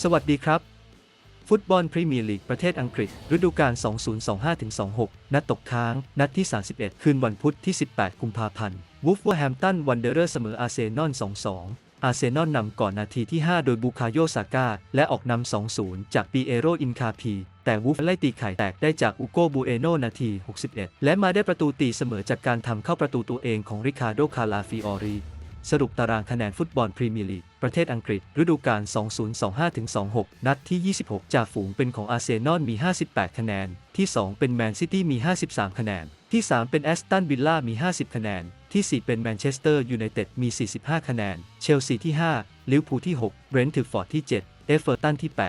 สวัสดีครับ ฟุตบอลพรีเมียร์ลีกประเทศอังกฤษ ฤดูกาล 2025-26 นัดตกค้าง นัดที่ 31 คืนวันพุธที่ 18 กุมภาพันธ์วูฟเวอร์แฮมตันวันเดอร์เสมออาร์เซนอล 2-2 อาร์เซนอลนำก่อนนาทีที่ 5 โดยบูคาโยซาก้า และออกนำ 2-0 จากปีเอโรอินคาพี แต่วูฟไล่ตีไข่แตกได้จากอุโกบูเอโนนาที 61 และมาได้ประตูตีเสมอจากการทำเข้าประตูตัวเองของริคาร์โดคาลาฟิออรี สรุปตารางคะแนนฟุตบอลพรีเมียร์ลีก ประเทศอังกฤษ ฤดูกาล 2025-26 นัดที่ 26จ่าฝูงเป็นของอาร์เซนอลมี 58 คะแนน ที่ 2 เป็นแมนซิตี้มี 53 คะแนน ที่ 3 เป็นแอสตันวิลล่ามี 50 คะแนน ที่ 4 เป็นแมนเชสเตอร์ยูไนเต็ดมี 45 คะแนน เชลซีที่ 5 ลิเวอร์พูลที่ 6 เบรนท์ฟอร์ดที่ 7 เอเวอร์ตันที่ 8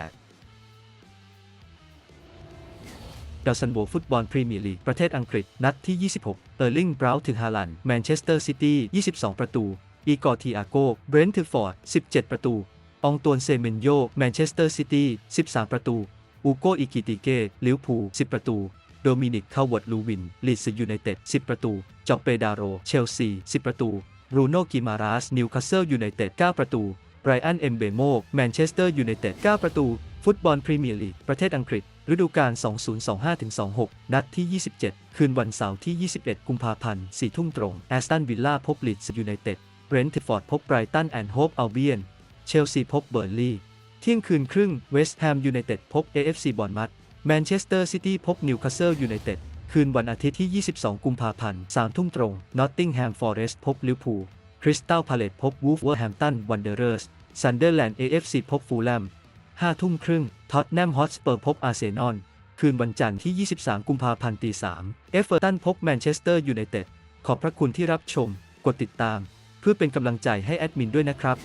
ดาวซันโวฟุตบอลพรีเมียร์ลีกประเทศอังกฤษ นัดที่ 26 เออร์ลิงบราวน์ถึงฮาลันแมนเชสเตอร์ซิตี้ 22 ประตู อีกอร์ทีอาโก เบรนท์ฟอร์ด 17 ประตูอองตวนเซเมนโย แมนเชสเตอร์ซิตี้ 13 ประตู อูโกอิกิติเกลิเวอร์พูล10 ประตู โดมินิกคาวเวิร์ดลูวิน ลีดส์ยูไนเต็ด 10 ประตู จอปเปดาโร เชลซี 10 ประตูบรูโน่กิมาราส นิวคาสเซิลยูไนเต็ด 9 ประตูไบรอัน เอมเบโมแมนเชสเตอร์ยูไนเต็ด 9 ประตู ฟุตบอลพรีเมียร์ลีก ประเทศอังกฤษ ฤดูกาล 2025-26 นัดที่ 27 คืนวันเสาร์ที่ 21 กุมภาพันธ์ 4 ทุ่มตรง แอสตันวิลล่าพบลีดส์ยูไนเต็ด เรนท์ฟอร์ดพบไบรตันแอนด์โฮปอัลเบียน เชลซีพบเบอร์ลีย์เที่ยงคืนครึ่งเวสต์แฮมยูไนเต็ดพบ AFC บอร์มัดแมนเชสเตอร์ซิตี้พบนิวคาสเซิลยูไนเต็ดคืนวันอาทิตย์ที่ 22 กุมภาพันธ์ 3 ทุ่มตรง นอตติงแฮมฟอเรสต์พบลิเวอร์พูล คริสตัลพาเลตพบวูฟเวอร์แฮมตันวันเดอร์เรสซันเดอร์แลนด์ AFC พบฟูลแลม 5 ทุ่มครึ่ง ท็อตแนมฮอตสเปอร์พบอาร์เซนอล คืนวันจันทร์ที่ 23 กุมภาพันธ์ตี3เอฟเวอร์ตันพบแมนเชสเตอร์ยูไนเต็ด ขอบพระคุณที่รับชม กดติดตาม เพื่อเป็นกำลังใจให้แอดมินด้วยนะครับ